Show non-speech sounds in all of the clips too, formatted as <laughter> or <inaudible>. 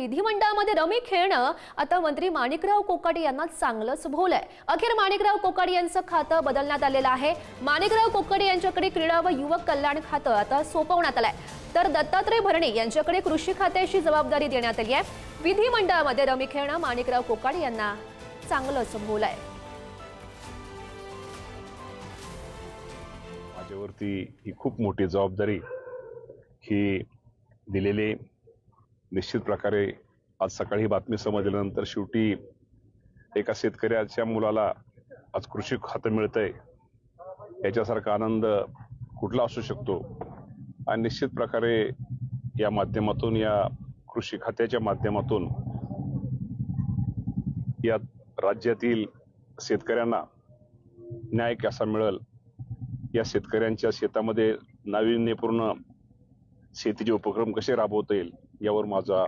विधिमंडळामध्ये rummy खेळणं आता मंत्री माणिकराव कोकाटे यांना चांगलंच भोवलंय अखेर माणिकराव कोकाटे यांचं खातं बदलण्यात आलेलं आहे. माणिकराव कोकाटे यांच्याकडे क्रीडा व युवक कल्याण खातं आता सोपवण्यात आलंय. तर दत्तात्रय भरणे यांच्याकडे कृषी खात्याची जबाबदारी देण्यात आली आहे. विधिमंडळामध्ये रमी खेळणं माणिकराव कोकाटे यांना चांगलंच भोवलंय माझ्यावरती ही खूप मोठी जबाबदारी ही दिलेली निश्चित प्रकारे आज सकाळी ही बातमी समजल्यानंतर शेवटी एका शेतकऱ्याच्या मुलाला आज कृषी खातं मिळतंय. याच्यासारखा आनंद कुठला असू शकतो? आणि निश्चित प्रकारे या माध्यमातून या कृषी खात्याच्या माध्यमातून या राज्यातील शेतकऱ्यांना न्याय कसा मिळेल? या शेतकऱ्यांच्या शेतामध्ये नाविन्यपूर्ण शेतीचे उपक्रम कसे राबवता येईल यावर माझा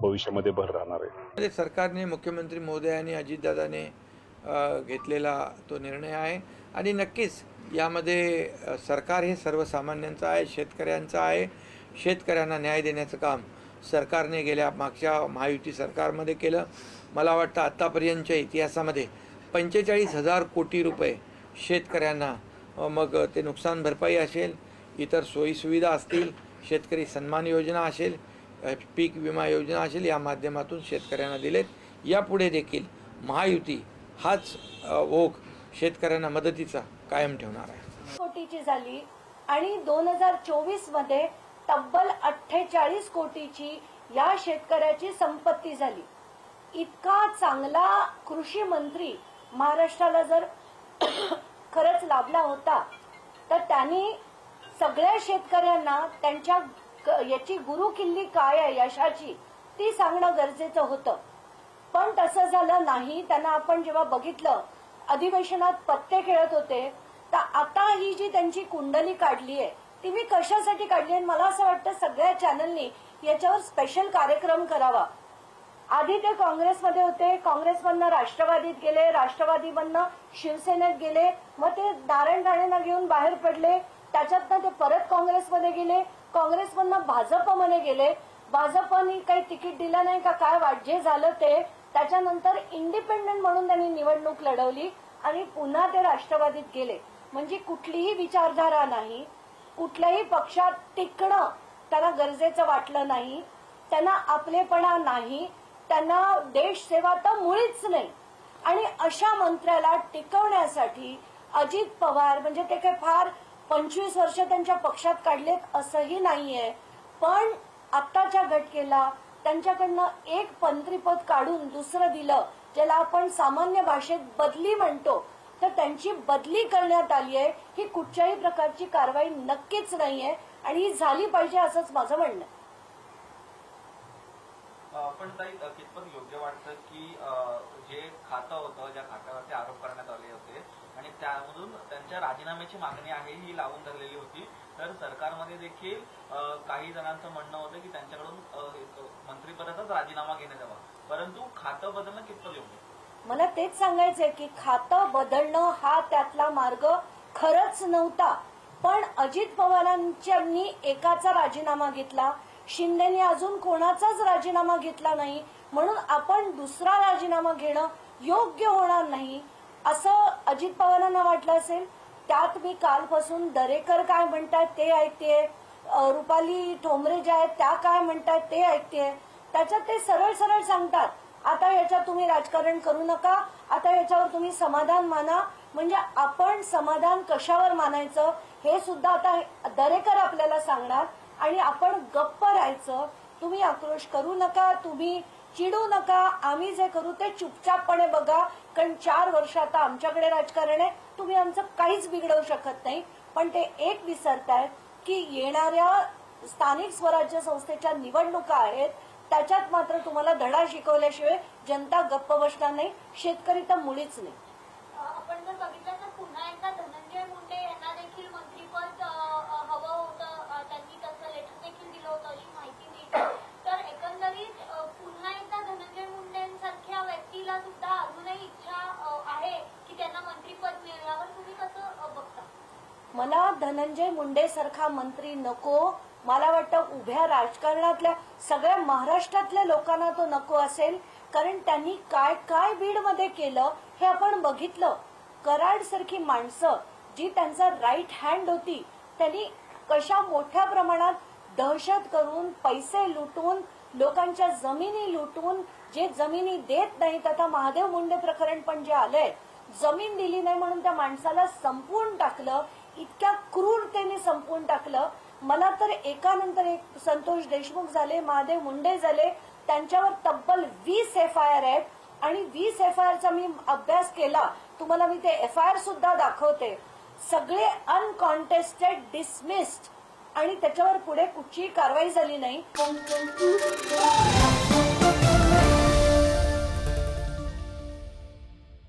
भविष्यामध्ये भर राहणार आहे. म्हणजे सरकारने मुख्यमंत्री महोदयांनी अजितदादाने घेतलेला तो निर्णय आहे. आणि नक्कीच यामध्ये सरकार हे सर्वसामान्यांचं आहे शेतकऱ्यांचं आहे. शेतकऱ्यांना न्याय देण्याचं काम सरकारने गेल्या मागच्या महायुती सरकारमध्ये केलं. मला वाटतं आत्तापर्यंतच्या इतिहासामध्ये पंचेचाळीस हजार कोटी रुपये शेतकऱ्यांना मग ते नुकसान भरपाई असेल. इतर सोयीसुविधा असतील शेतकरी सन्मान योजना असेल पीक विमा योजना असेल या माध्यमातून शेतकऱ्यांना दिलेत. यापुढे देखील महायुती हाच ओघ शेतकऱ्यांना मदतीचा कायम ठेवणार आहे. कोटीची झाली आणि दोन हजार चोवीसमध्ये तब्बल अठ्ठेचाळीस कोटीची या शेतकऱ्याची संपत्ती झाली. इतका चांगला कृषी मंत्री महाराष्ट्राला जर <coughs> खरंच लाभला होता तर त्यांनी सगळ्या शेतकऱ्यांना त्यांच्या याची गुरु किल्ली काय आहे यशाची ती सांगणं गरजेचं होतं. पण तसं झालं नाही. त्यांना आपण जेव्हा बघितलं अधिवेशनात पत्ते खेळत होते तर आता ही जी त्यांची कुंडली काढली आहे ती मी कशासाठी काढली आहे? मला असं वाटतं सगळ्या चॅनलनी याच्यावर स्पेशल कार्यक्रम करावा. आधी ते काँग्रेसमध्ये होते. काँग्रेसमधनं राष्ट्रवादीत गेले राष्ट्रवादीमधनं शिवसेनेत गेले मग ते नारायण राणेंना घेऊन बाहेर पडले. त्याच्यातनं ते परत काँग्रेसमध्ये गेले. काँग्रेसमधनं भाजपमध्ये गेले. भाजपने काही तिकीट दिलं नाही का काय वाट जे झालं ते. त्याच्यानंतर इंडिपेंडंट म्हणून त्यांनी निवडणूक लढवली आणि पुन्हा ते राष्ट्रवादीत गेले. म्हणजे कुठलीही विचारधारा नाही. कुठल्याही पक्षात टिकणं त्यांना गरजेचं वाटलं नाही. त्यांना आपलेपणा नाही. त्यांना देशसेवा तर मुळीच नाही. आणि अशा मंत्र्याला टिकवण्यासाठी अजित पवार म्हणजे ते काय फार पंचवीस वर्ष त्यांच्या पक्षात काढलेत असंही नाहीये. पण आत्ताच्या घटकेला त्यांच्याकडनं एक मंत्रीपद काढून दुसरं दिलं ज्याला आपण सामान्य भाषेत बदली म्हणतो तर त्यांची बदली करण्यात आली आहे. ही कुठच्याही प्रकारची कारवाई नक्कीच नाहीये आणि ही झाली पाहिजे असंच माझं म्हणणं पण ताई कितपत योग्य वाटतं की जे खातं होतं ज्या खात्यावरती आरोप करण्यात आणि त्यामधून त्यांच्या राजीनाम्याची मागणी आहे ही लावून धरलेली होती. तर सरकारमध्ये देखील काही जणांचं म्हणणं होतं की त्यांच्याकडून मंत्रीपदाचाच राजीनामा घेण्यात यावा. परंतु खातं बदलणं कितपत योग्य? मला तेच सांगायचंय की खातं बदलणं हा त्यातला मार्ग खरंच नव्हता. पण अजित पवारांच्यांनी एकाचा राजीनामा घेतला. शिंदेनी अजून कोणाचाच राजीनामा घेतला नाही. म्हणून आपण दुसरा राजीनामा घेणं योग्य होणार नाही. असं अजित पवारांना वाटलं असेल त्यात मी कालपासून दरेकर काय म्हणतात ते ऐकतेय रुपाली ठोंबरे ज्या आहेत त्या काय म्हणतात ते ऐकतेय. त्याच्यात ते सरळ सरळ सांगतात आता याच्यात तुम्ही राजकारण करू नका आता याच्यावर तुम्ही समाधान माना. म्हणजे आपण समाधान कशावर मानायचं हे सुद्धा आता दरेकर आपल्याला सांगणार. आणि आपण गप्प राहायचं तुम्ही आक्रोश करू नका तुम्ही चिडू नका आम्ही जे करू ते चुपचापपणे बघा. कारण चार वर्ष आता आमच्याकडे राजकारण आहे. तुम्ही आमचं काहीच बिघडवू शकत नाही. पण ते एक विसरतायत की येणाऱ्या स्थानिक स्वराज्य संस्थेच्या निवडणुका आहेत. त्याच्यात मात्र तुम्हाला धडा शिकवल्याशिवाय जनता गप्प बसणार नाही. शेतकरी तर मुळीच नाही. आपण जर बघितलं धनंजय मुंडे सारखा मंत्री नको. मला वाटतं उभ्या राजकारणातल्या सगळ्या महाराष्ट्रातल्या लोकांना तो नको असेल. कारण त्यांनी काय काय बीडमध्ये केलं हे आपण बघितलं. कराड सारखी माणसं जी त्यांचा राईट हँड होती त्यांनी कशा मोठ्या प्रमाणात दहशत करून पैसे लुटून लोकांच्या जमिनी लुटून जे जमिनी देत नाहीत आता महादेव मुंडे प्रकरण पण जे आलंय जमीन दिली नाही म्हणून त्या माणसाला संपवून टाकलं इतक्या क्रूरतेने संपवून टाकलं. मला तर एकानंतर एक संतोष देशमुख झाले महादेव मुंडे झाले त्यांच्यावर तब्बल वीस एफ आय आर आहेत. आणि वीस एफ आय आरचा मी अभ्यास केला तुम्हाला मी ते एफ आय आर सुद्धा दाखवते. सगळे अनकॉन्टेस्टेड डिसमिस्ड आणि त्याच्यावर पुढे कुठचीही कारवाई झाली नाही.